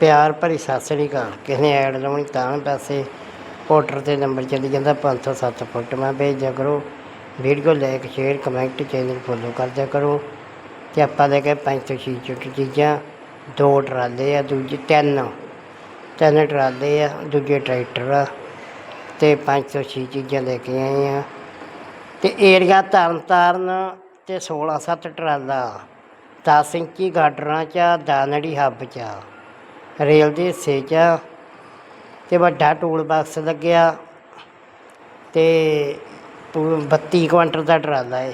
ਪਿਆਰ ਭਰੀ ਸਤਿ ਸ੍ਰੀ ਅਕਾਲ। ਕਿਸੇ ਨੇ ਐਡ ਲਾਉਣੀ ਤਾਂ ਵੀ ਪੈਸੇ ਪੋਰਟਰ ਤੇ ਨੰਬਰ ਚੱਲੀ ਜਾਂਦਾ 507 ਫੁੱਟ। ਮੈਂ ਭੇਜਿਆ ਕਰੋ। Video like share comment channel follow ਕਰਦਿਆ ਕਰੋ। ਤੇ ਆਪਾਂ ਲੈ ਕੇ 506 ਚੁੱਟ ਚੀਜ਼ਾਂ। ਦੋ ਟਰਾਲੇ ਆ ਦੂਜੇ ਤਿੰਨ। ਤਿੰਨ ਟਰਾਲੇ ਆ ਦੂਜੇ ਟਰੈਕਟਰ ਆ। ਤੇ 506 ਚੀਜ਼ਾਂ ਲੈ ਕੇ ਆਏ ਆ। ਤੇ ਏਰੀਆ ਤਰਨ ਤਾਰਨ ਤੇ 16 7 ਟਰਾਲਾ। 10 ਇੰਚੀ ਗਾਡਰਾਂ ਚ ਆ, ਦਾਨੜੀ ਹੱਬ ਚ ਆ, ਰੇਲ ਦੇ ਹਿੱਸੇ ਚ ਆ, ਤੇ ਵੱਡਾ ਟੂਲ ਬਾਕਸ ਲੱਗਿਆ ਤੇ ਪੂ- 32 ਕੁਆਂਟਲ ਦਾ ਟਰਾਲਾ ਇਹ।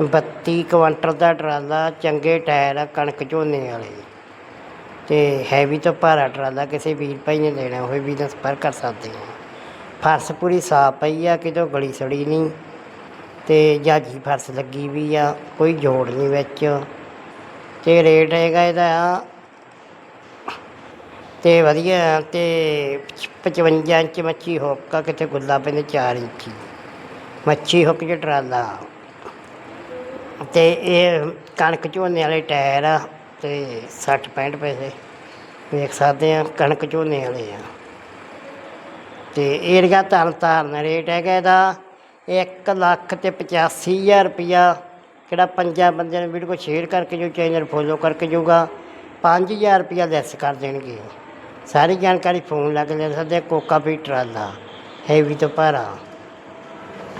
32 ਕੁਆਂਟਲ ਦਾ ਟਰਾਲਾ ਚੰਗੇ ਟਾਇਰ ਆ ਕਣਕ ਝੋਨੇ ਵਾਲੇ। ਤੇ ਹੈਵੀ ਤੋਂ ਭਾਰਾ ਟਰਾਲਾ ਕਿਸੇ ਵੀਰ ਭਾਈ ਨੇ ਲੈਣਾ ਹੋਵੇ ਵੀ ਤਾਂ ਸੰਪਰਕ ਕਰ ਸਕਦੇ ਆ। ਫਰਸ਼ ਪੂਰੀ ਸਾਫ਼ ਪਈ ਆ ਕਿਤੋਂ ਗਲੀ ਸੜੀ ਨਹੀਂ। ਤੇ ਜਾਜੀ ਫਰਸ਼ ਲੱਗੀ ਵੀ ਆ ਕੋਈ ਜੋੜ ਨਹੀਂ ਵਿੱਚ। ਤੇ ਰੇਟ ਹੈਗਾ ਇਹਦਾ ਤੇ ਵਧੀਆ ਤੇ 55 ਇੰਚ ਮੱਛੀ ਹੁੱਕ ਆ ਕਿਤੇ ਗੁੱਲਾ ਪੈਂਦੇ 4 ਇੰਚੀ ਮੱਛੀ ਹੁੱਕ ਚ ਟਰਾਲਾ। ਤੇ ਇਹ ਕਣਕ ਝੋਨੇ ਵਾਲੇ ਟਾਇਰ ਆ ਤੇ 60 65 ਪੈਸੇ। ਵੇਖ ਸਕਦੇ ਆ, ਕਣਕ ਝੋਨੇ ਵਾਲੇ ਆ। ਤੇ ਏਰੀਆ ਤਰਨ ਤਾਰਨ ਰੇਟ ਹੈਗਾ ਇਹਦਾ 1 ਲੱਖ ਤੇ 85000 ਰੁਪਇਆ। ਕਿਹੜਾ ਪੰਜਾਂ ਬੰਦਿਆਂ ਨੇ ਵੀਡੀਓ ਸ਼ੇਅਰ ਕਰਕੇ ਜੋ, ਚੈਨਲ ਫੋਲੋ ਕਰਕੇ ਜਾਊਗਾ 5000 ਰੁਪਇਆ ਲੈਸ ਕਰ ਦੇਣਗੇ ਸਾਰੀ ਜਾਣਕਾਰੀ ਫੋਨ ਲਾ ਕੇ ਲੈ ਸਕਦੇ ਕੋਕਾ ਵੀ ਟਰਾਲਾ ਹੈਵੀ ਤੋਂ ਭਾਰਾ।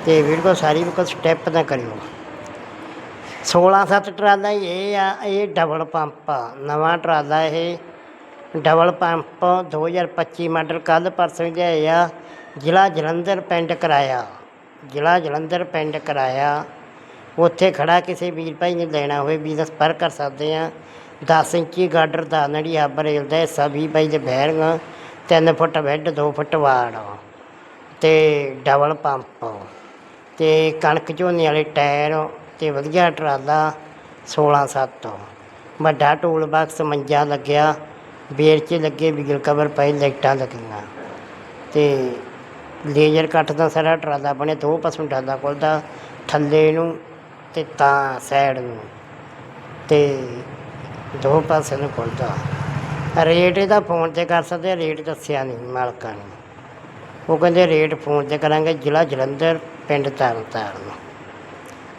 ਤੇ ਵੀਡੀਓ ਸਾਰੀ ਬਿਲਕੁਲ ਸਟੈਪ ਨਾ ਕਰਿਓ। 16 7 ਟਰਾਲਾ ਇਹ ਆ, ਇਹ ਡਬਲ ਪੰਪ ਆ। ਨਵਾਂ ਟਰਾਲਾ ਇਹ ਡਬਲ ਪੰਪ 2025 ਮਾਡਲ ਕੱਲ ਪਰਸੋਂ ਲਿਆਏ ਆ। ਜ਼ਿਲ੍ਹਾ ਜਲੰਧਰ ਪਿੰਡ ਕਰਾਇਆ। ਜ਼ਿਲ੍ਹਾ ਜਲੰਧਰ ਪਿੰਡ ਕਰਾਇਆ। ਉੱਥੇ ਖੜਾ ਕਿਸੇ ਵੀਰ ਭਾਈ ਨੇ ਲੈਣਾ ਹੋਵੇ ਵੀ ਦਾ ਸੰਪਰਕ ਕਰ ਸਕਦੇ ਆ। ਦਸ ਇੰਚੀ ਗਾਡਰ ਦਾ ਨੜੀ ਹੱਬ ਰੇਲ ਦਾ ਹਿੱਸਾ ਵੀਹ ਬਾਈ ਦੇ ਬੈਰਿੰਗ 3 ਫੁੱਟ ਬੈੱਡ 2 ਫੁੱਟ ਵਾੜ ਤੇ ਡਬਲ ਪੰਪ। ਤੇ ਕਣਕ ਝੋਨੇ ਵਾਲੇ ਟਾਇਰ ਤੇ ਵਧੀਆ ਟਰਾਲਾ 16 7 ਵੱਡਾ ਟੂਲ ਬਾਕਸ ਮੰਜਾ ਲੱਗਿਆ। ਬੇਰ 'ਚ ਲੱਗੇ, ਵੀਲ ਕਵਰ ਪਏ, ਲਾਈਟਾਂ ਲੱਗੀਆਂ। ਤੇ ਲੇਜ਼ਰ ਕੱਟ ਦਾ ਸਾਰਾ ਟਰਾਲਾ ਬਣੇ ਦੋ ਪਾਸੋਂ ਟਰਾਲਾ ਖੁੱਲਦਾ। ਥੱਲੇ ਨੂੰ ਤੇ ਤਾਂ ਸਾਈਡ ਨੂੰ। ਤੇ ਦੋ ਪਾਸੇ ਨੂੰ ਖੁੱਲਦਾ। ਰੇਟ ਇਹਦਾ ਫੋਨ ਤੇ ਕਰ ਸਕਦੇ ਰੇਟ ਦੱਸਿਆ ਨਹੀਂ ਮਾਲਕਾਂ ਨੇ। ਉਹ ਕਹਿੰਦੇ ਰੇਟ ਫੋਨ ਤੇ ਕਰਾਂਗੇ ਜ਼ਿਲ੍ਹਾ ਜਲੰਧਰ, ਪਿੰਡ ਤਰਨਤਾਰਨ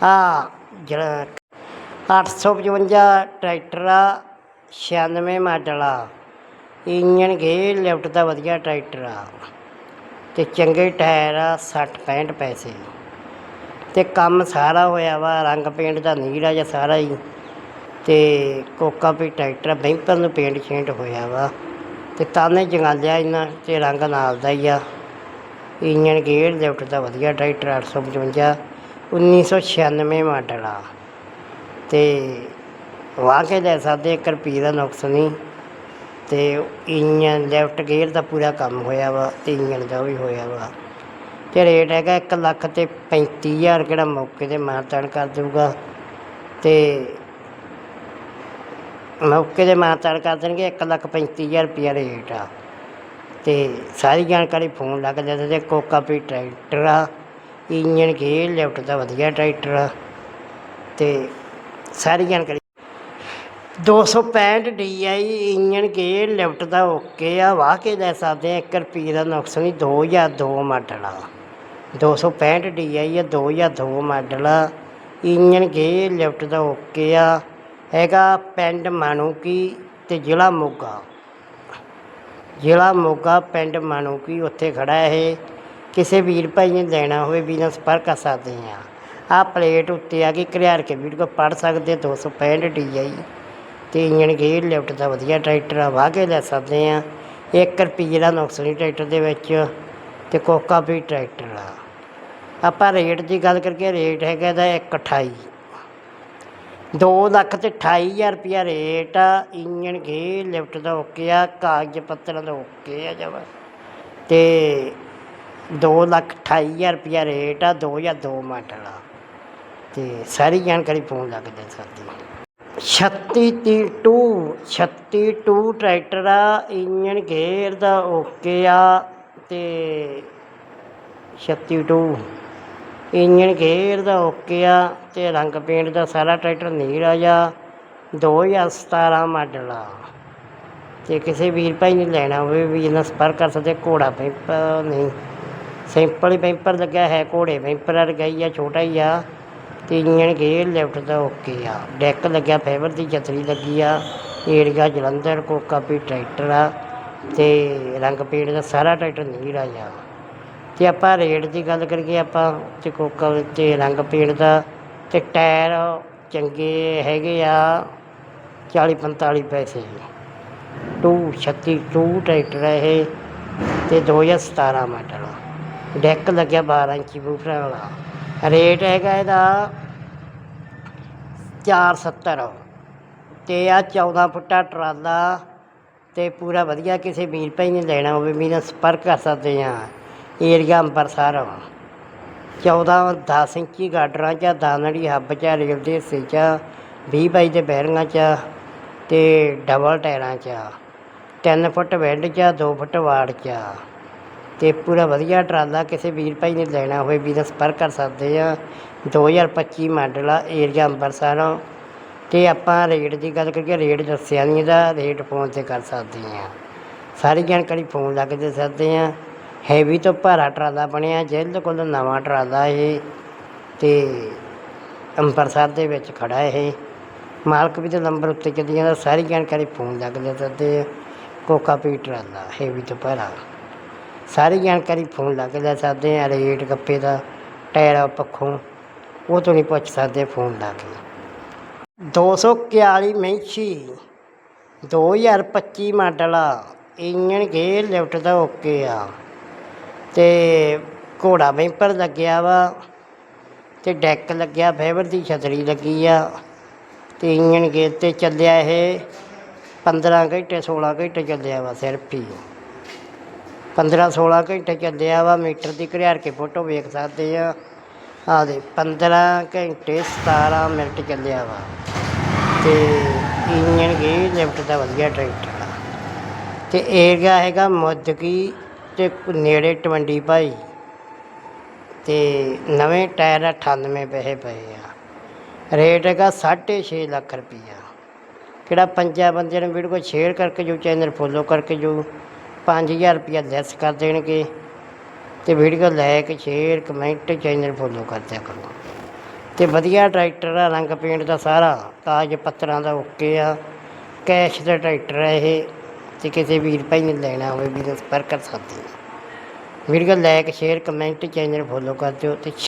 ਆ ਜਿਹੜਾ 855 ਟਰੈਕਟਰ ਆ 96 ਮਾਡਲ। ਆ ਇੰਜਨ ਗੇਅਰ, ਲਿਫਟ ਦਾ ਵਧੀਆ ਟਰੈਕਟਰ ਆ। ਤੇ ਚੰਗੇ ਟਾਇਰ ਆ 60 65 ਪੈਸੇ। ਤੇ ਕੰਮ ਸਾਰਾ ਹੋਇਆ ਵਾ ਰੰਗ ਪੇਂਟ ਦਾ ਨੀੜਾ ਜਿਹਾ ਸਾਰਾ ਹੀ। ਤੇ ਕੋਕਾ ਵੀ ਟਰੈਕਟਰ ਬੈਂਪਰ ਨੂੰ ਪੇਂਟ ਛੇਂਟ ਹੋਇਆ ਵਾ। ਤੇ ਤਾਨੇ ਜੰਗਾਲਿਆ ਇਹਨਾਂ ਤੇ ਰੰਗ ਨਾਲ ਦਾ ਹੀ ਆ। ਇੰਜਨ ਗੇਅਰ ਲਿਫਟ ਦਾ ਵਧੀਆ ਟਰੈਕਟਰ 855 1996 ਮਾਡਲ ਆ। ਤੇ ਵਾਹ ਕੇ ਲੈ ਸਕਦੇ ਇੱਕ ਰੁਪਈਏ ਦਾ ਨੁਕਸ ਨਹੀਂ। ਤੇ ਇੰਜਨ ਲੈਫਟ ਗੇਅਰ ਦਾ ਪੂਰਾ ਕੰਮ ਹੋਇਆ ਵਾ ਤੇ ਇੰਜਨ ਦਾ ਵੀ ਹੋਇਆ ਵਾ। ਤੇ ਰੇਟ ਹੈਗਾ 1 ਲੱਖ ਤੇ 35000 ਕਿਹੜਾ ਮੌਕੇ ਤੇ ਮਾਰਤਣ ਕਰ ਦੇਊਗਾ। ਤੇ ਮੌਕੇ ਤੇ ਮਾਰਤਣ ਕਰ ਦੇਣਗੇ 1 ਲੱਖ 35000 ਰੁਪਇਆ ਰੇਟ ਆ। ਤੇ ਸਾਰੀ ਜਾਣਕਾਰੀ ਫੋਨ ਲੱਗ ਜਾਂਦੇ ਤੇ ਕੋਕਾ ਵੀ ਟਰੈਕਟਰ ਆ ਇੰਜਨ ਗੇਅਰ ਲਿਫਟ ਦਾ ਵਧੀਆ ਟਰੈਕਟਰ ਆ, ਤੇ ਸਾਰੀ ਜਾਣਕਾਰੀ। 265 DI ਇੰਜਨ ਗੇਅਰ ਲਿਫਟ ਦਾ ਓਕੇ ਆ, ਵਾਹ ਕੇ ਲੈ ਸਕਦੇ ਆ 1 ਰੁਪਏ ਦਾ ਨੁਕਸ ਨਹੀਂ 2002 ਮਾਡਲ ਆ। 265 DI ਆ 2002 ਮਾਡਲ ਆ ਇੰਜਨ ਗੇਅਰ ਲਿਫਟ ਦਾ ਓਕੇ ਆ। ਹੈਗਾ ਪਿੰਡ ਮਾਨੂਕੀ ਤੇ ਜ਼ਿਲ੍ਹਾ ਮੋਗਾ। ਜ਼ਿਲ੍ਹਾ ਮੋਗਾ, ਪਿੰਡ ਮਾਨੂਕੀ ਉੱਥੇ ਖੜਾ ਇਹ। ਕਿਸੇ ਵੀਰ ਭਾਈ ਨੇ ਲੈਣਾ ਹੋਵੇ ਵੀ ਨਾਲ ਸੰਪਰਕ ਕਰ ਸਕਦੇ ਆ ਆ ਪਲੇਟ ਉੱਤੇ ਆ ਕੇ ਘਰਿਆਰ ਕੇ ਵੀਡੀਓ ਪੜ ਸਕਦੇ 265 DI ਤੇ ਇੰਜਨ ਗੇਅਰ ਲਿਫਟ ਦਾ ਵਧੀਆ ਟਰੈਕਟਰ ਆ, ਵਾਹ ਕੇ ਲੈ ਸਕਦੇ ਆ 1 ਰੁਪਈਏ ਦਾ ਨੁਕਸ ਟਰੈਕਟਰ ਦੇ ਵਿੱਚ ਤੇ ਕੋਕਾ ਵੀ ਟਰੈਕਟਰ ਆ। ਆਪਾਂ ਰੇਟ ਦੀ ਗੱਲ ਕਰਕੇ, ਰੇਟ ਹੈਗਾ ਇਹਦਾ 128 2 ਲੱਖ ਤੇ 28000 ਰੁਪਇਆ ਰੇਟ ਆ। ਇੰਜਨ ਗੇਅਰ ਲਿਫਟ ਦਾ ਓਕੇ ਆ, ਕਾਗਜ਼ ਪੱਤਰਾਂ ਦਾ ਓਕੇ ਆ ਜਵਾ ਤੇ 2 ਲੱਖ 28000 ਰੁਪਇਆ ਰੇਟ ਆ 2002 ਮਾਡਲ ਆ। ਤੇ ਸਾਰੀ ਜਾਣਕਾਰੀ ਫੋਨ ਲੱਗ ਦੇ ਸਕਦੀ ਹੈ। 36 2 36 2 ਟਰੈਕਟਰ ਆ ਇੰਜਨ ਗੇਅਰ ਦਾ ਓਕੇ ਆ। ਤੇ 36 2 ਇੰਜਨ ਗੇਅਰ ਦਾ ਓਕੇ ਆ ਤੇ ਰੰਗ ਪੇਂਟ ਦਾ ਸਾਰਾ ਟਰੈਕਟਰ ਨੀਲਾ ਆ 2017 ਮਾਡਲ ਆ। ਤੇ ਕਿਸੇ ਵੀਰ ਭਾਈ ਨੇ ਲੈਣਾ ਹੋਵੇ ਵੀ ਇਹਨਾਂ ਸੰਪਰਕ ਕਰ ਸਕਦੇ ਘੋੜਾ ਪੈਂਪਰ ਨਹੀਂ, ਸਿੰਪਲ ਹੀ ਪੈਂਪਰ ਲੱਗਿਆ ਹੈ, ਘੋੜੇ ਪੈਂਪਰ ਵਰਗਾਈ ਆ, ਛੋਟਾ ਹੀ ਆ। ਤੇ ਇੰਜਣ ਗੇਅਰ ਲਿਫਟ ਦਾ ਓਕੇ ਆ। ਡੈਕ ਲੱਗਿਆ, ਫਾਈਬਰ ਦੀ ਛਤਰੀ ਲੱਗੀ ਆ। ਏਰੀਆ ਜਲੰਧਰ, ਕੋਕਾ ਵੀ ਟਰੈਕਟਰ ਆ। ਤੇ ਰੰਗ ਪੇਂਟ ਦਾ ਸਾਰਾ ਟਰੈਕਟਰ ਨੀਲਾ ਆ ਤੇ ਆਪਾਂ ਰੇਟ ਦੀ ਗੱਲ ਕਰੀਏ, ਆਪਾਂ ਤੇ ਕੋਕਾ ਤੇ ਰੰਗ ਪੇਂਟ ਦਾ ਤੇ ਟਾਇਰ ਚੰਗੇ ਹੈਗੇ ਆ 40 45 ਪੈਸੇ ਟੂ 36 ਟੂ ਟਰੈਕਟਰ ਹੈ ਇਹ ਤੇ 2017 ਮਾਡਲ ਡੈਕ ਲੱਗਿਆ 12 ਇੰਚੀ ਬੂਫਰਾਂ ਵਾਲਾ। ਰੇਟ ਹੈਗਾ ਇਹਦਾ 470 ਤੇ ਆ 14 ਫੁੱਟਾ ਟਰਾਲਾ ਤੇ ਪੂਰਾ ਵਧੀਆ ਕਿਸੇ ਵੀਰ ਭਾਈ ਨੇ ਲੈਣਾ ਹੋਵੇ ਮੇਰੇ ਨਾਲ ਸੰਪਰਕ ਕਰ ਸਕਦੇ ਆ ਏਰੀਆ ਅੰਬਰਸਰ 14 10 ਇੰਚੀ ਗਾਡਰਾਂ ਚ ਦਾਨੜੀ ਹੱਬ ਚ, ਰੇਲ ਦੇ ਹਿੱਸੇ ਚ 20 ਬਾਈ ਦੇ ਬੈਰਿੰਗਾਂ ਚ ਤੇ ਡਬਲ ਟਾਇਰਾਂ ਚ 3 ਫੁੱਟ ਵੈਂਡ ਚ 2 ਫੁੱਟ ਵਾੜ ਚ। ਤੇ ਪੂਰਾ ਵਧੀਆ ਟਰਾਲਾ ਕਿਸੇ ਵੀਰ ਭਾਈ ਨੇ ਲੈਣਾ ਹੋਵੇ ਵੀ ਸੰਪਰਕ ਕਰ ਸਕਦੇ ਆ। 2025 ਮਾਡਲ ਆ, ਏਰੀਆ ਅੰਬਰਸਰ ਤੇ ਆਪਾਂ ਰੇਟ ਦੀ ਗੱਲ ਕਰੀਏ, ਰੇਟ ਦੱਸਿਆ ਨਹੀਂ ਇਹਦਾ, ਰੇਟ ਫੋਨ ਤੇ ਕਰ ਸਕਦੇ ਆ। ਸਾਰੀ ਜਾਣਕਾਰੀ ਫੋਨ ਲਾ ਕੇ ਦੇ ਸਕਦੇ ਆ। ਹੈਵੀ ਤੋਂ ਭਾਰਾ ਟਰਾਲਾ ਬਣਿਆ ਜਿਹਦੇ ਕੋਲ ਨਵਾਂ ਟਰਾਲਾ ਇਹ ਤੇ ਅੰਮ੍ਰਿਤਸਰ ਦੇ ਵਿੱਚ ਖੜਾ ਇਹ। ਮਾਲਕ ਵੀ ਦੇ ਨੰਬਰ ਉੱਤੇ ਚੱਲੀ ਜਾਂਦਾ, ਸਾਰੀ ਜਾਣਕਾਰੀ ਫੋਨ ਲੱਗ ਕੇ ਦੇ ਸਕਦੇ ਆ ਕੋਕਾ ਪੀ ਟਰਾਲਾ ਹੈਵੀ ਤੋਂ ਭਾਰਾ। ਸਾਰੀ ਜਾਣਕਾਰੀ ਫੋਨ ਲੱਗ ਲੈ ਸਕਦੇ ਆ, ਰੇਟ ਗੱਪੇ ਦਾ, ਟਾਇਰ ਪੱਖੋਂ, ਉਹ ਤੋਂ ਨਹੀਂ ਪੁੱਛ ਸਕਦੇ ਫੋਨ ਲਾ ਕੇ 241 ਮੈਂਸ਼ੀ 2025 ਮਾਡਲ ਆ, ਇੰਜਣ ਗੇਅਰ ਲਿਫਟ ਦਾ ਓਕੇ ਆ। ਤੇ ਘੋੜਾ ਬੈਂਪਰ ਲੱਗਿਆ ਵਾ ਤੇ ਡੈਕ ਲੱਗਿਆ, ਫਾਈਬਰ ਦੀ ਛਤਰੀ ਲੱਗੀ ਆ ਤੇ ਇੰਜਣ ਗੇਅਰ ਤੇ ਚੱਲਿਆ ਇਹ 15 ਘੰਟੇ 16 ਘੰਟੇ ਚੱਲਿਆ ਵਾ ਸਿਰਫ ਹੀ। 15 16 ਘੰਟੇ ਚੱਲਿਆ ਵਾ, ਮੀਟਰ ਦੀ ਘਰਿਆੜ ਕੇ ਫੋਟੋ ਵੇਖ ਸਕਦੇ ਆ। ਆ ਦੇ 15 ਘੰਟੇ 17 ਮਿੰਟ ਚੱਲਿਆ ਵਾ ਤੇ ਇੰਜਣ ਗੇ ਲਿਫਟ ਦਾ ਵਧੀਆ ਟਰੈਕਟਰ ਆ। ਤੇ ਏਰੀਆ ਹੈਗਾ ਮੁੱਦਕੀ ਤੇ ਨੇੜੇ ਟਵੰਡੀ ਭਾਈ ਤੇ ਨਵੇਂ ਟਾਇਰ 98 ਪੈਸੇ ਪਏ ਆ। ਰੇਟ ਹੈਗਾ 6.5 ਲੱਖ ਰੁਪਈਆ। ਕਿਹੜਾ ਪੰਜਾਂ ਬੰਦਿਆਂ ਨੂੰ ਵੀਡੀਓ ਸ਼ੇਅਰ ਕਰਕੇ ਜੋ ਚੈਨਲ ਫੋਲੋ ਕਰਕੇ ਜੋ 5000 ਰੁਪਈਆ ਲੈਸ ਕਰ ਦੇਣਗੇ ਤੇ video like share comment channel follow ਕਰਦਿਆ ਕਰੋ। ਤੇ ਵਧੀਆ ਟਰੈਕਟਰ ਆ, ਰੰਗ ਪੇਂਟ ਦਾ ਸਾਰਾ ਕਾਗਜ਼ ਪੱਤਰਾਂ ਦਾ ਓਕੇ ਆ ਕੈਸ਼ ਦਾ ਟਰੈਕਟਰ ਹੈ ਇਹ। ਤੇ ਕਿਸੇ ਵੀਰ ਭਾਈ ਨੇ ਲੈਣਾ ਹੋਵੇ ਵੀ ਸੰਪਰਕ ਕਰ ਸਕਦੇ ਆ video like, share, comment, channel follow ਕਰ ਦਿਓ ਤੇ